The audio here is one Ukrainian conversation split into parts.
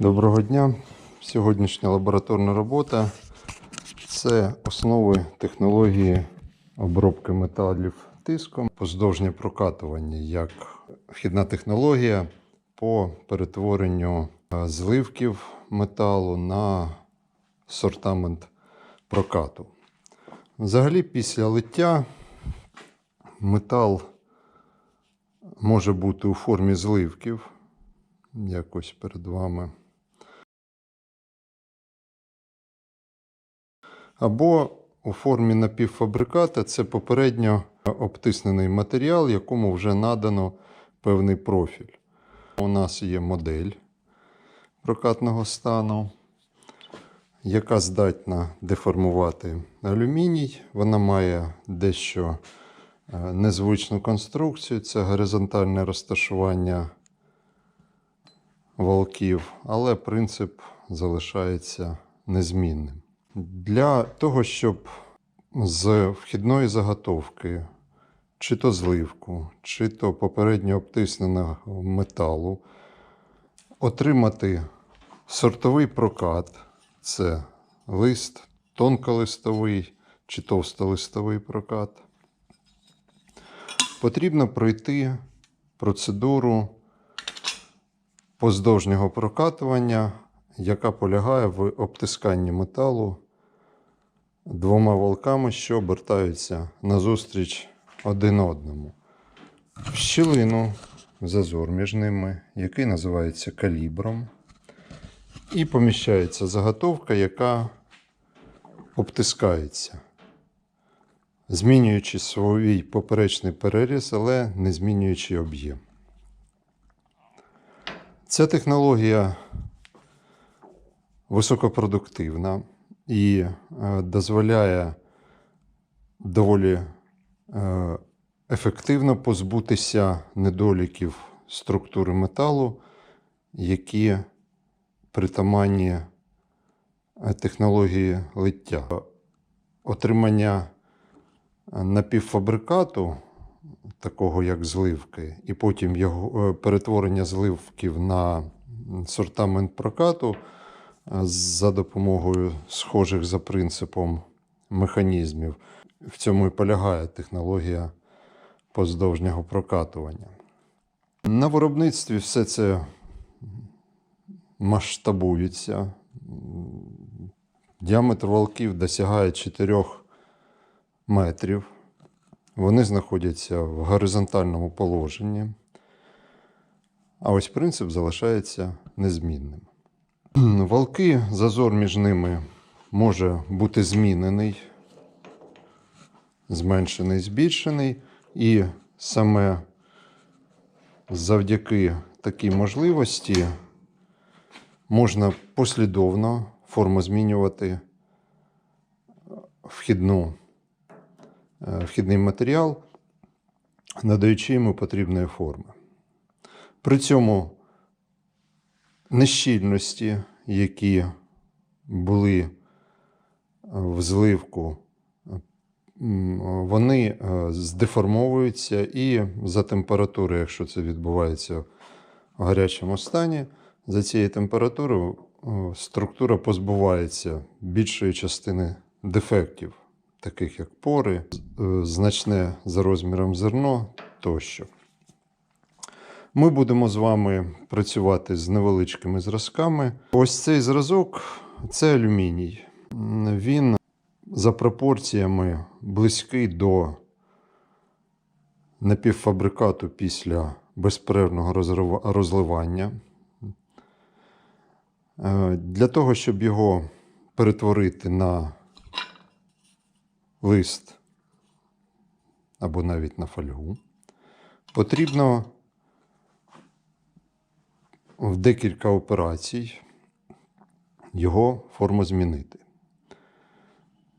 Доброго дня. Сьогоднішня лабораторна робота це основи технології обробки металів тиском, поздовжнє прокатування як вхідна технологія по перетворенню е, зливків металу на сортамент прокату. Взагалі, після лиття метал може бути у формі зливків. Якось перед вами. Або у формі напівфабриката це попередньо обтиснений матеріал, якому вже надано певний профіль. У нас є модель прокатного стану, яка здатна деформувати алюміній. Вона має дещо е, незвичну конструкцію, це горизонтальне розташування волків, але принцип залишається незмінним. Для того, щоб з вхідної заготовки, чи то зливку, чи то попередньо обтисненого металу, отримати сортовий прокат. Це лист, тонколистовий чи товстолистовий прокат, потрібно пройти процедуру поздовжнього прокатування, яка полягає в обтисканні металу двома волками, що обертаються назустріч один одному. В щілину зазор між ними, який називається калібром, і поміщається заготовка, яка обтискається, змінюючи свій поперечний переріз, але не змінюючи об'єм. Ця технологія високопродуктивна і е, дозволяє доволі е, ефективно позбутися недоліків структури металу, які притаманні е, технології лиття. Отримання напівфабрикату такого як зливки, і потім його перетворення зливків на сортамент прокату за допомогою схожих за принципом механізмів. В цьому і полягає технологія поздовжнього прокатування. На виробництві все це масштабується. Діаметр волків досягає 4 метрів. Вони знаходяться в горизонтальному положенні. А ось принцип залишається незмінним. Валки, зазор між ними може бути змінений, зменшений, збільшений. І саме завдяки такій можливості можна послідовно формозмінювати вхідну е, вхідний матеріал, надаючи йому потрібної форми. При цьому нещільності, які були в зливку, вони е, здеформовуються і за температури, якщо це відбувається в гарячому стані, за цією температурою е, структура позбувається більшої частини дефектів, таких як пори, е, значне за розміром зерно тощо. Ми будемо з вами працювати з невеличкими зразками. Ось цей зразок це алюміній. Він за пропорціями близький до напівфабрикату після безперервного розливання. Е, Для того, щоб його перетворити на лист або навіть на фольгу, потрібно в декілька операцій його форму змінити.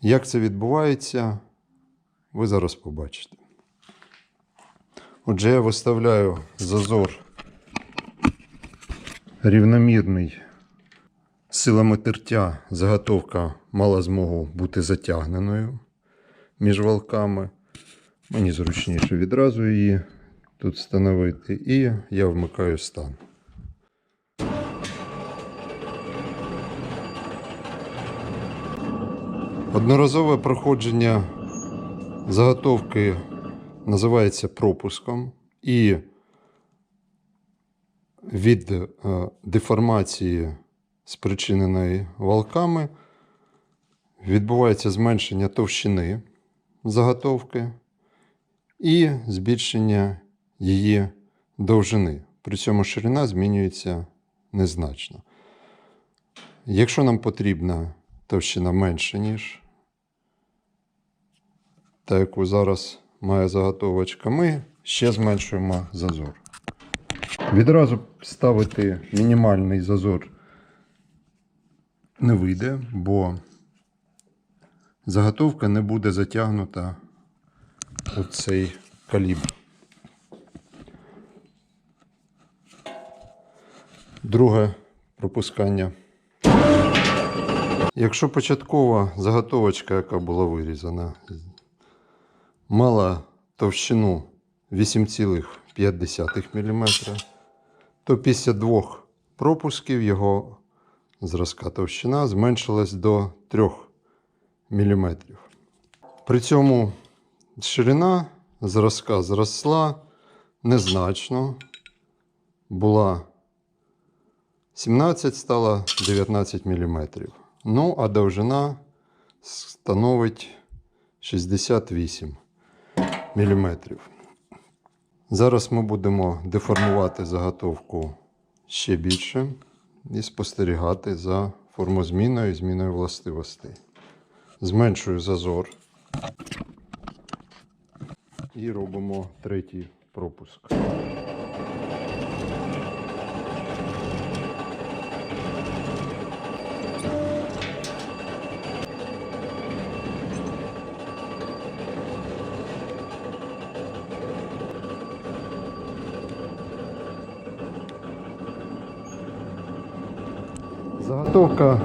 Як це відбувається, ви зараз побачите. Отже, я виставляю зазор рівномірний. Силами тертя заготовка мала змогу бути затягненою між валками. Мені зручніше відразу її тут встановити. І я вмикаю стан. Одноразове проходження заготовки називається пропуском, і від е, деформації, спричиненої валками, відбувається зменшення товщини заготовки і збільшення її довжини. При цьому ширина змінюється незначно. Якщо нам потрібна товщина менше, ніж та, яку зараз має заготовочка, ми ще зменшуємо зазор. Відразу ставити мінімальний зазор не вийде, бо заготовка не буде затягнута у цей калібр. Друге пропускання. Якщо початкова заготовочка, яка була вирізана, мала товщину 8,5 мм, то після двох пропусків його зразка товщина зменшилась до 3 мм. При цьому ширина зразка зросла незначно, була 17 стала 19 мм. Ну, а довжина становить 68 мм. Зараз ми будемо деформувати заготовку ще більше і спостерігати за формозміною і зміною властивостей. Зменшую зазор і робимо третій пропуск. Заготовка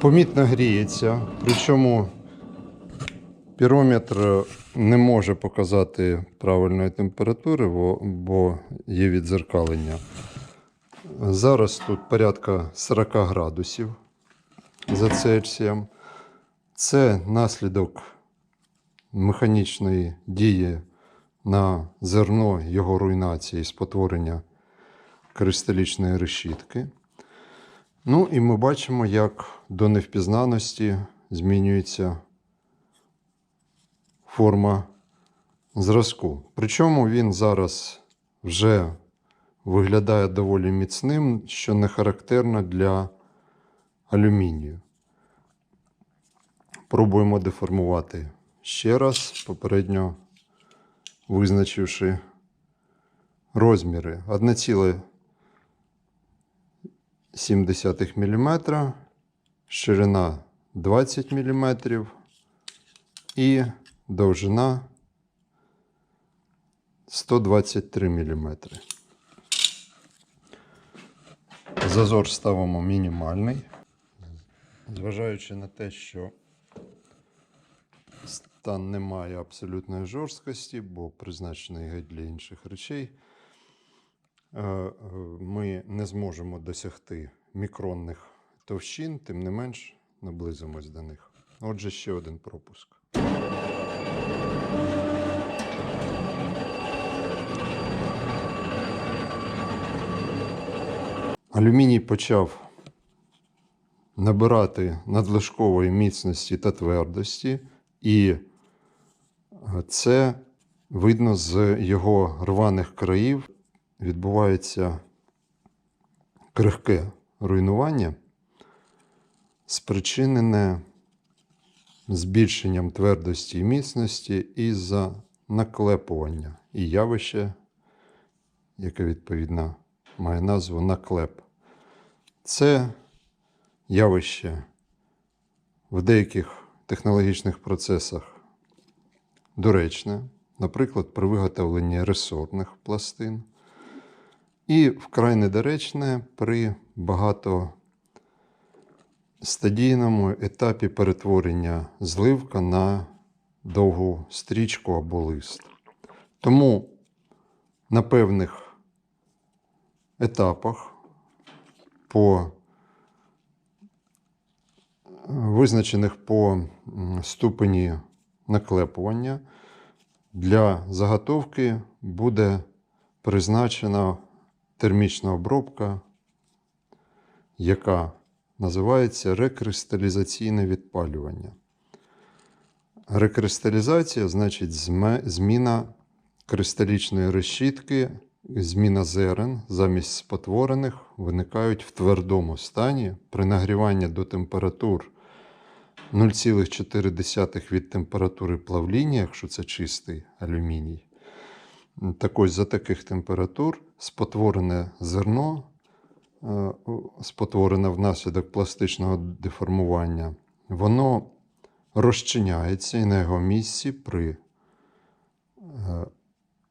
помітно гріється, причому пірометр не може показати правильної температури, бо- є відзеркалення. Зараз тут порядка 40 градусів за Цельсієм. Це наслідок механічної дії на зерно його руйнації спотворення кристалічної решітки. Ну і ми бачимо, як до невпізнаності змінюється форма зразку. Причому він зараз вже виглядає доволі міцним, що не характерно для алюмінію. Пробуємо деформувати ще раз, попередньо визначивши розміри 1,7 мм, ширина 20 мм і довжина 123 мм. Зазор ставимо мінімальний, зважаючи на те, що стан не має абсолютної жорсткості, бо призначений геть для інших речей. Е, е, Ми не зможемо досягти мікронних товщин, тим не менш наблизимось до них. Отже, ще один пропуск. Алюміній почав набирати надлишкової міцності та твердості, і це видно з його рваних країв. Відбувається крихке руйнування, спричинене збільшенням твердості і міцності із-за наклепування і явище, яке відповідно має назву наклеп. Це явище в деяких технологічних процесах доречне, наприклад, при виготовленні ресорних пластин, і вкрай недоречне при багатостадійному етапі перетворення зливка на довгу стрічку або лист. Тому на певних етапах, по визначених по ступені наклепування для заготовки буде призначена термічна обробка, яка називається рекристалізаційне відпалювання. Рекристалізація значить зміна кристалічної решітки, зміна зерен замість спотворених виникають в твердому стані при нагріванні до температур 0,4 від температури плавління, якщо це чистий алюміній. Так ось за таких температур спотворене зерно, е, спотворене внаслідок пластичного деформування, воно розчиняється і на його місці при е,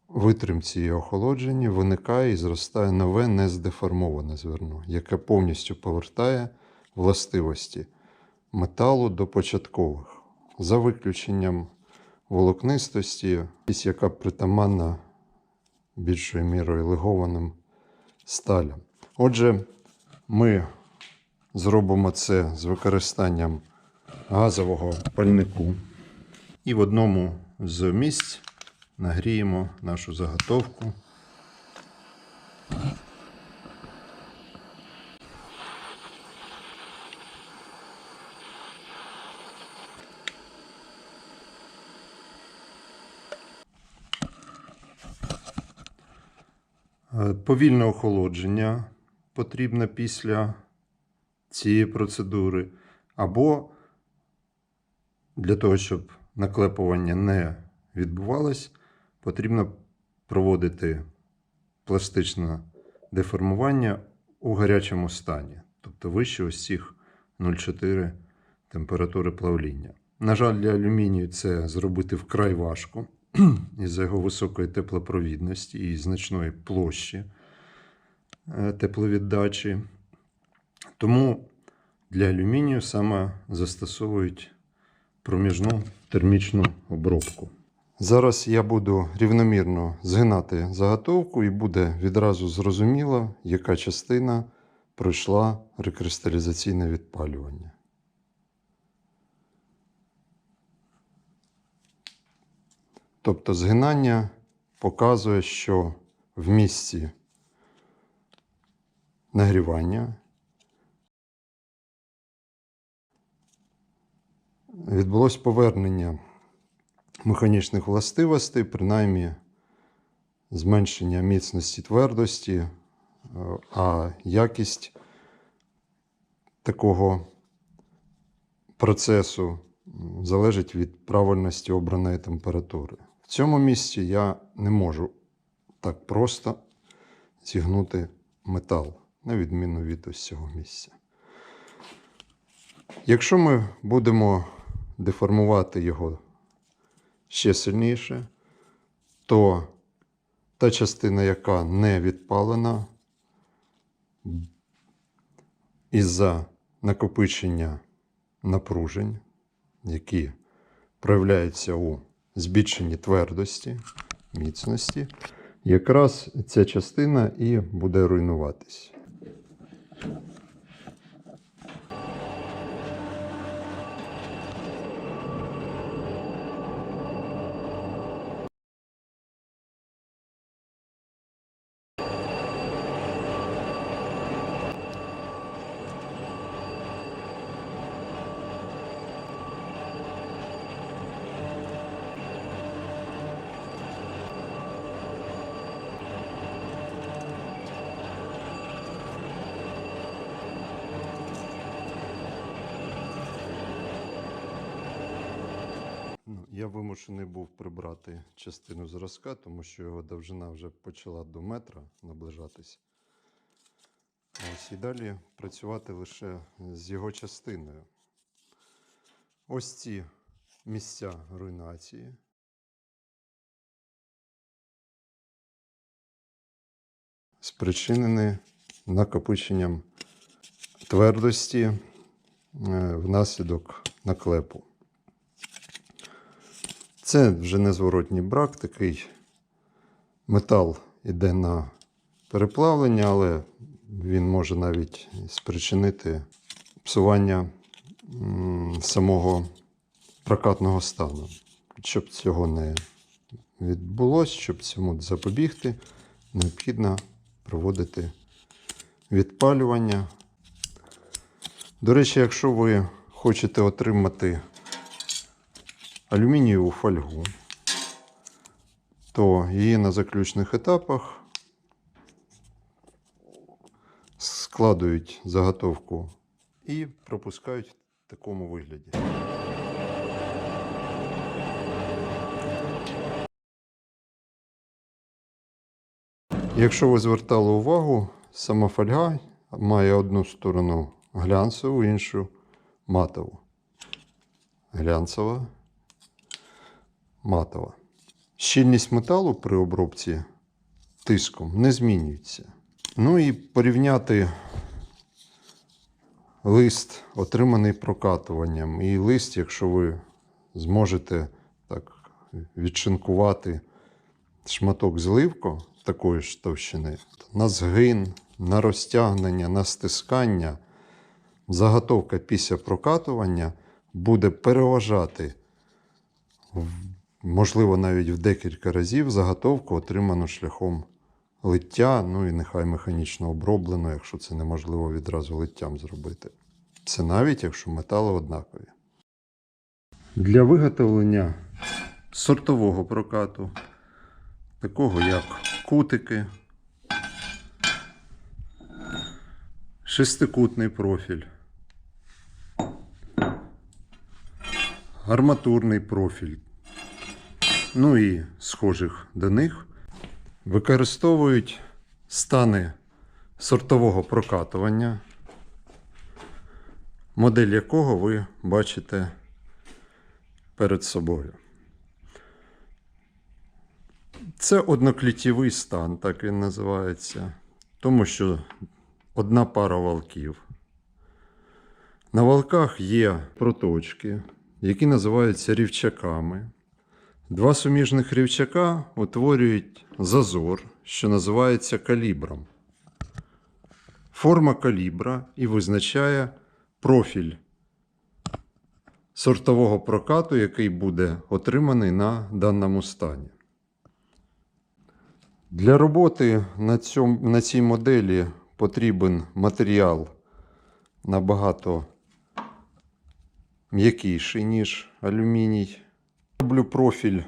витримці і охолодженні виникає і зростає нове нездеформоване зерно, яке повністю повертає властивості металу до початкових, за виключенням волокнистості, яка притаманна більшою мірою легованим сталям. Отже, ми зробимо це з використанням газового пальнику і в одному з місць нагріємо нашу заготовку. Повільне охолодження потрібне після цієї процедури, або для того, щоб наклепування не відбувалось, потрібно проводити пластичне деформування у гарячому стані, тобто вище ось цих 0,4 температури плавління. На жаль, для алюмінію це зробити вкрай важко із-за його високої теплопровідності і значної площі е, тепловіддачі. Тому для алюмінію саме застосовують проміжну термічну обробку. Зараз я буду рівномірно згинати заготовку і буде відразу зрозуміло, яка частина пройшла рекристалізаційне відпалювання. Тобто згинання показує, що в місці нагрівання відбулось повернення механічних властивостей, принаймні зменшення міцності твердості, е, а якість такого процесу залежить від правильності обраної температури. В цьому місці я не можу так просто зігнути метал, на відміну від ось цього місця. Якщо ми будемо деформувати його ще сильніше, то та частина, яка не відпалена, із-за накопичення напружень, які проявляються у збільшенні твердості, міцності, якраз ця частина і буде руйнуватись. Ну, я вимушений був прибрати частину зразка, тому що його довжина вже почала до метра наближатись. Ось і далі працювати лише з його частиною. Ось ці місця руйнації. Спричинені накопиченням твердості е, внаслідок наклепу. Це вже незворотній брак, такий метал іде на переплавлення, але він може навіть спричинити псування самого прокатного стану. Щоб цього не відбулося, щоб цьому запобігти, необхідно проводити відпалювання. До речі, якщо ви хочете отримати алюмінієву фольгу, то її на заключних етапах складують заготовку і пропускають в такому вигляді. Якщо ви звертали увагу, сама фольга має одну сторону глянцеву, іншу матову. Глянцева, матова. Щільність металу при обробці тиском не змінюється. Ну і порівняти лист, отриманий прокатуванням, і лист, якщо ви зможете так відшинкувати шматок зливку такої ж товщини, на згин, на розтягнення, на стискання, заготовка після прокатування буде переважати, в- можливо, навіть в декілька разів заготовку, отриману шляхом лиття, ну і нехай механічно оброблено, якщо це неможливо відразу литтям зробити. Це навіть якщо метали однакові. Для виготовлення сортового прокату, такого як кутики, шестикутний профіль, арматурний профіль, ну і схожих до них, використовують стани сортового прокатування, модель якого ви бачите перед собою. Це одноклітєвий стан, так він називається, тому що одна пара валків. На валках є проточки, які називаються рівчаками. Два суміжних рівчака утворюють зазор, що називається калібром. Форма калібра і визначає профіль сортового прокату, який буде отриманий на даному стані. Для роботи на, цьому, на цій моделі потрібен матеріал набагато м'якіший, ніж алюміній. Роблю профіль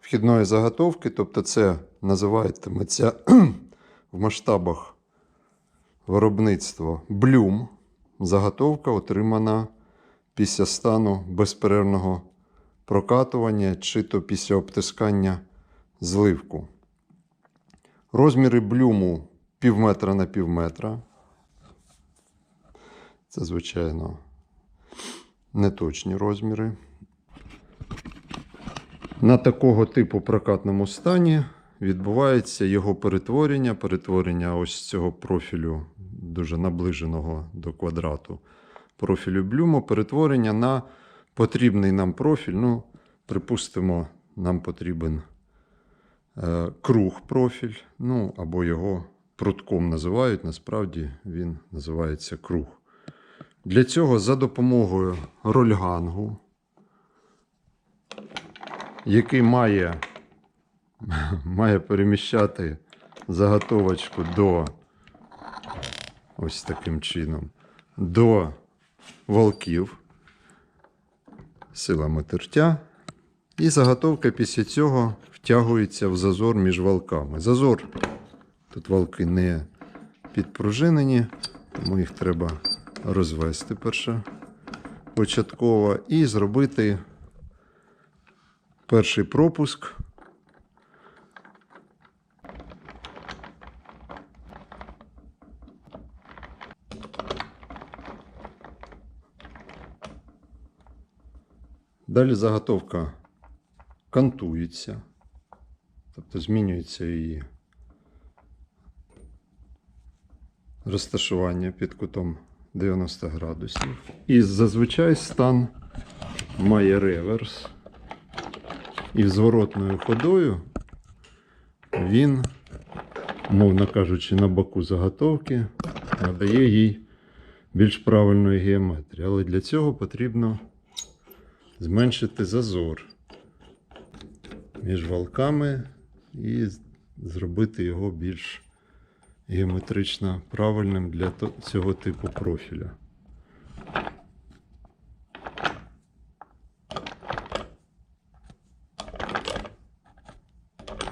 вхідної заготовки, тобто це називається в масштабах виробництва блюм. Заготовка отримана після стану безперервного прокатування чи то після обтискання зливку. Розміри блюму пів метра на пів метра. Це, звичайно, неточні розміри. На такого типу прокатному стані відбувається його перетворення, перетворення ось цього профілю, дуже наближеного до квадрату профілю блюму, перетворення на потрібний нам профіль. Ну, припустимо, нам потрібен е, круг профіль, ну або його прутком називають. Насправді він називається круг. Для цього за допомогою рольгангу, який має, має переміщати заготовочку до ось таким чином, до волків силами тертя. І заготовка після цього втягується в зазор між валками. Зазор тут валки не підпружинені, тому їх треба розвести перше початково і зробити перший пропуск. Далі заготовка кантується, тобто змінюється її розташування під кутом 90 градусів. І зазвичай стан має реверс. І зворотною ходою він мовно кажучи, на боку заготовки, надає їй більш правильної геометрії. Але для цього потрібно зменшити зазор між валками і зробити його більш геометрично правильним для цього типу профіля.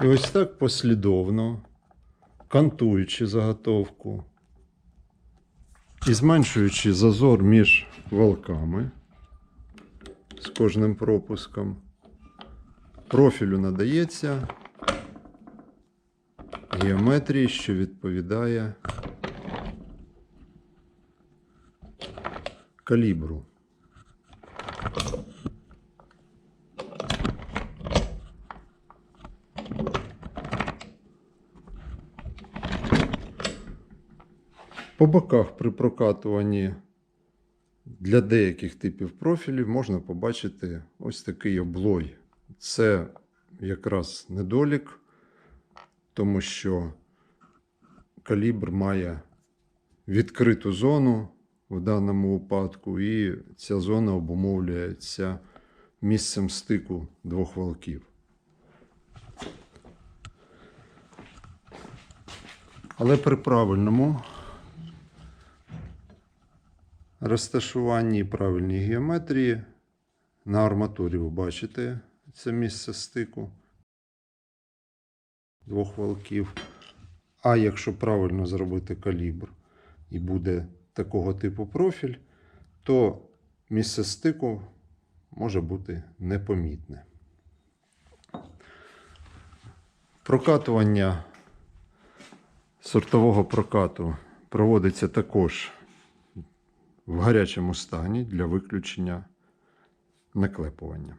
І ось так послідовно, кантуючи заготовку і зменшуючи зазор між валками з кожним пропуском, профілю надається геометрії, що відповідає калібру. По боках при прокатуванні для деяких типів профілів можна побачити ось такий облой. Це якраз недолік, тому що калібр має відкриту зону в даному випадку, і ця зона обумовлюється місцем стику двох валків. Але при правильному розташуванні правильній геометрії на арматурі ви бачите це місце стику двох валків. А якщо правильно зробити калібр і буде такого типу профіль, то місце стику може бути непомітне. Прокатування сортового прокату проводиться також в гарячому стані для виключення наклепування.